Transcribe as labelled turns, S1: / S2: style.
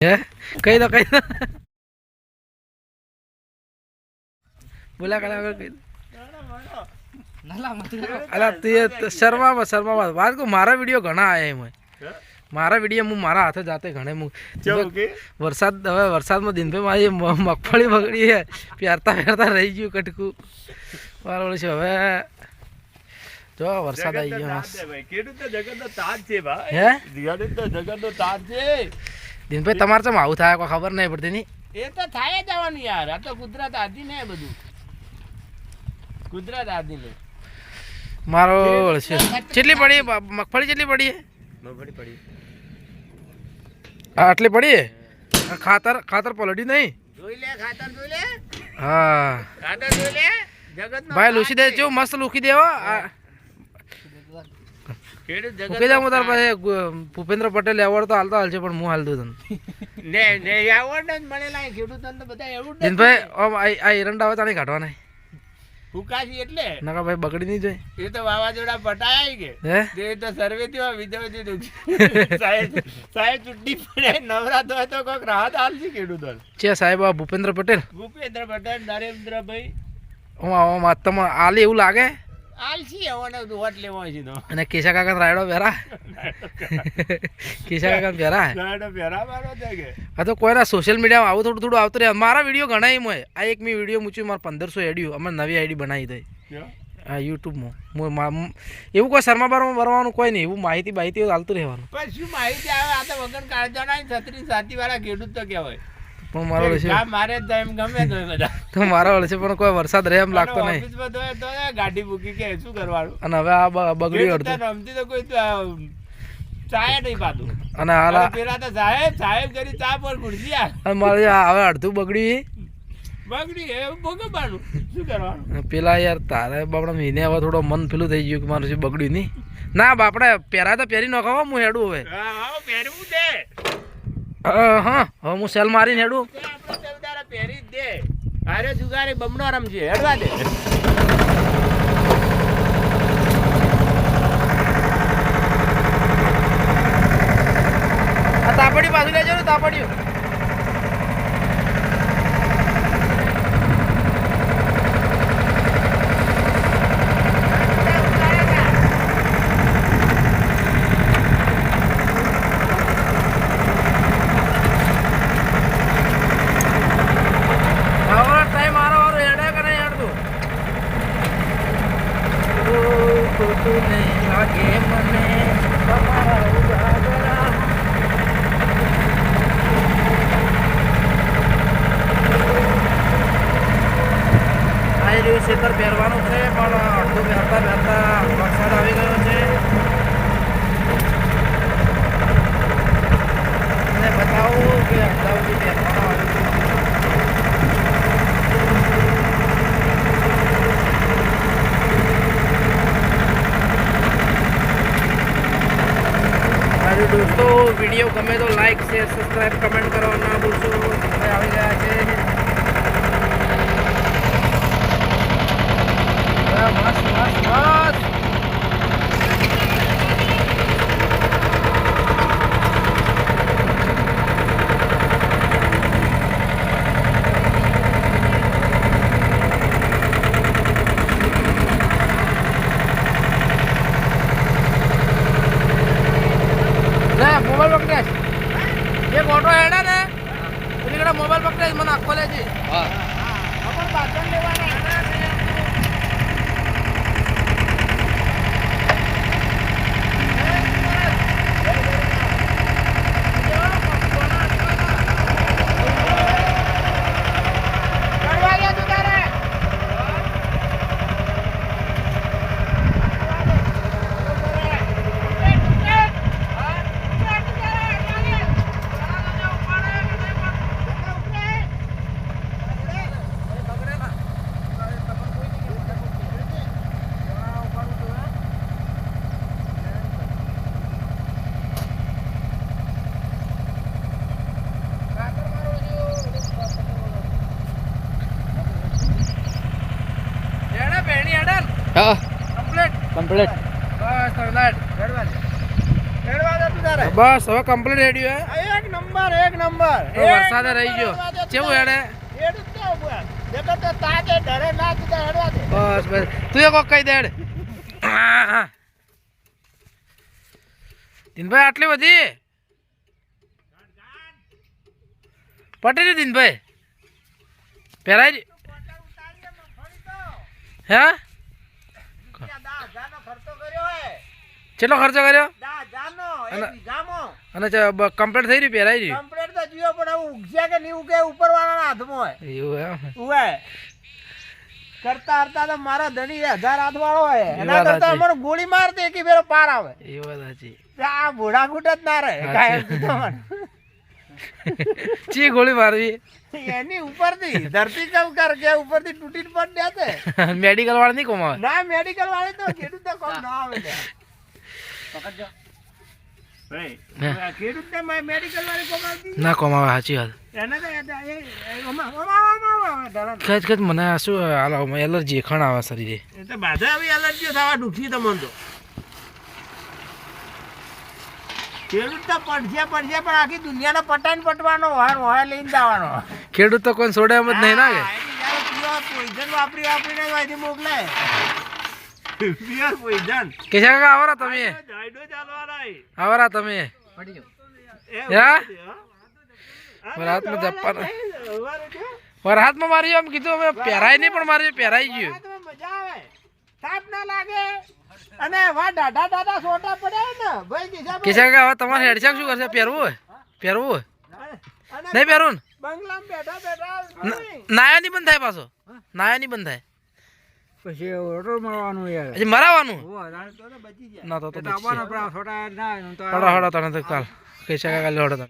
S1: કહી દો કહી દો. બોલા કલા આગળ કહી દો. અલા તે શર્મામાં શર્મામાં વાત કહું મારા વીડિયો ઘણા આયા એમાં મારા વીડિયો હું મારા હાથે જાતે ઘણે વરસાદ હવે વરસાદમાં દિનભાઈ મારી મગફળી બગડી છે. પહેરતા પહેરતા રહી ગયું કટકું. બરાબર છે હવે જો વરસાદ આવી ગયો મસ્ત.
S2: ખેડૂત તો જગતનો તાજ છે ભાઈ.
S1: હે?
S2: ખેડૂત તો જગતનો તાજ છે.
S1: દિનભાઈ તમારે ચમ આવું થાય? કોઈ ખબર નહીં પડતી
S2: એ તો થાય જ આવવાનું યાર. આ તો કુદરત આધી ને બધું. કુદરત આધી ને.
S1: મારો છે. કેટલી પડી? મગફળી કેટલી પડી?
S2: મગફળી પડી.
S1: આટલી પડી? ખાતર ખાતર પલડી નહીં?
S2: જોઈ લે ખાતર જોઈ લે.
S1: હા.
S2: ખાતર જોઈ લે. જગત
S1: ભાઈ લૂસી દે જો મસ્ત લૂકી દેવા. મૂકી દે તાર પાસે ભૂપેન્દ્ર પટેલ એવોર્ડ તો હાલતો હાલશે પણ હું હાલ દઉં તને.
S2: ને ને એવોર્ડ જ મળેલા એ ખેડૂતોને તો બધા એવોર્ડ
S1: દિનભાઈ આમ આ એરંડા આવે તાણે કાઢવાના?
S2: ફૂકાશી એટલે?
S1: નકા ભાઈ બગડી નહીં જોઈ
S2: એ તો વાવાઝોડા પટાય કે
S1: હે?
S2: તે તો સર્વે થી વિધવતી દુખ સાહેબ સાહેબ ચૂંટણી પડે નવરાત્ર હોય તો કોઈક રાહત હાલશે ખેડૂતો
S1: છે સાહેબ આ ભૂપેન્દ્ર પટેલ?
S2: ભૂપેન્દ્ર પટેલ નરેન્દ્રભાઈ.
S1: હું આવા તમે આલે એવું લાગે?
S2: હાલશી એવાને વોટ લેવો છે તો.
S1: અને કેશા કાકા રાયડો પહેરા? કેશા કાકા પહેરા?
S2: નાડો પહેરા મારો કે.
S1: આ તો કોઈના સોશિયલ મીડિયામાં આવું થોડું થોડું આવતું રહે. મારા વીડિયો ઘણા એમ હોય. આ એક મેં વીડિયો મૂચ્યું મારા પંદરસો એડિયું અમે નવી આઈડી બનાવી દઈ
S2: હા
S1: આ યુટ્યુબમાં એવું કોઈ શર્મા બારમાં ભરવાનું કોઈ નહીં. એવું માહિતી માહિતી ચાલતું રહેવાનું.
S2: પણ શું માહિતી આવે? આ તો વગર કાળજાના છત્રી સાથી વાળા ખેડૂત તો કહેવાય.
S1: પણ મારો
S2: કામ મારે જ એમ ગમે તો બધા.
S1: તો મારા વળશે પણ કોઈ વરસાદ રહે એમ લાગતો નહીં.
S2: તો ગાડી મૂકી કે શું કરવાનું?
S1: અને હવે આ
S2: બગડી
S1: અડધું.
S2: રમતી તો કોઈ ચાય નહીં પાતું
S1: અને હાલ
S2: પેલા તો સાહેબ સાહેબ કરી ચા પર ખુરશી આ.
S1: મારે હવે અડધું બગડ્યું
S2: બગડી એ ભોગવવાનું. શું કરવાનું?
S1: પેલા યાર તારે બાપડા મહિને હવે થોડો મન પેલું થઈ ગયું કે મારું શું બગડ્યું નહીં. ના બાપડે પહેરા તો પહેરી નાખો હો, હેડું હવે.
S2: હા પહેરવું
S1: અ, હા હવે હું સેલ મારીને હેડું.
S2: પહેરી જ દે. આરે જુગારે બમણો રમજે, હેડવા દે.
S1: તાપડી પાછું લેજો ને તાપડીઓ આવો ટાઈમ મારો વારો હેડે કે નહીં હેડતું નહીં લાગે મને તમારા ઉજાગરા આવી રહ્યું ખેતર પહેરવાનું છે, પણ અડધું પહેરતા પહેરતા વરસાદ આવી ગયો છે. અને બતાવું કે અડધા સુધી પહેરવાનો આવી ગયો. અરે દોસ્તો વીડિયો ગમે તો લાઈક શેર સબસ્ક્રાઈબ કમેન્ટ કરવા ના ભૂલશો. આવી ગયા છે. બસ બસ મસ્ત મસ્ત પકડે છે. એક ઓટો હેડે ને કಡೆ મોબાઈલ પકડે મને આખો લે છે.
S2: આપણે બાજણ લેવાના
S3: હા.
S1: કમ્પ્લીટ
S3: કમ્પ્લીટ
S1: બસ હવે કમ્પ્લીટ રેડી હે
S2: એક નંબર એક નંબર.
S1: વરસાદે રહી ગયો. કેવું હેડે? બસ બસ. તું એ કોક કહી દે હેડ. હા, હા. દિનભાઈ આટલી બધી? પટેલી દિનભાઈ. પહેરાય હે
S2: ત્યાં દા હજારનો ખર્ચો કર્યો હે
S1: કેટલો ખર્ચો કર્યો?
S2: દા
S1: અને- કમ્પ્લીટ થઈ રહ્યું પહેરાઈ રહ્યું?
S2: કમ્પ્લીટ તો જીઓ પણ હવે ઉગશે કે નહીં ઉગે ઉપરવાળાના હાથમાં હોય.
S1: એવું
S2: ઉવે. કરતા હરતા તો મારા ધણી હજાર હાથ વાળો હોય એના કરતા. અમારે ગોળી મારતી એકી ફેરો પાર આવે.
S1: એ વાત સાચી.
S2: આ ભોળા ખૂટ જ ના રહે. કાયમ
S1: ચી ગોળી મારવી?
S2: એની ઉપરથી ધરતી કમ કર કે ઉપરથી તૂટી પડ દે
S1: મેડિકલ વાળા નહીં કોમાવે
S2: ના મેડિકલ વાળી તો ખેડૂત તો કોમ ના આવે. પકડજો. ને.
S1: કોમાવે સાચી મને શું હાલો એલર્જી ખણ આવે શરીરે.
S2: બાધા આવી એલર્જી થવા દુખી તમને તો. ખેડૂત તો પડશે પડશે પણ આખી દુનિયાનો પટાઈને પટવાનો વાર હોય લઈને જવાનો.
S1: ખેડૂત તો કોઈ છોડે એમ જ નહીં ના
S2: poison વાપરી વાપરીને જ અહીંથી મોકલે Pure
S1: કે છે કાકા આવરા તમે? આવરા તમે. વરાતમાં. પર હાથમાં મારી એમ કીધું અમે પહેરાય નહીં પણ મારી પહેરાઈ ગયું.
S2: મજા આવે. થાપ ના લાગે. અને વા દાડા દાડા સોટા પડે ને ભાઈ કિસ્સા
S1: કે છે કાકા હવે તમારે હેડશાક શું કરશે? પહેરવું પહેરવું નહીં પહેરવું
S2: બંગલામાં બેઠા બેઠા
S1: નાયા નહીં બંધ થાય પાછો નાયા નહીં બંધ થાય
S2: પછી ઓટો મળવાનું યાર
S1: હજી મરાવાનું? ના તો તો.
S2: છોટા ના તો
S1: હડા હડા તને તો કાલ. કઈ કાકા હડો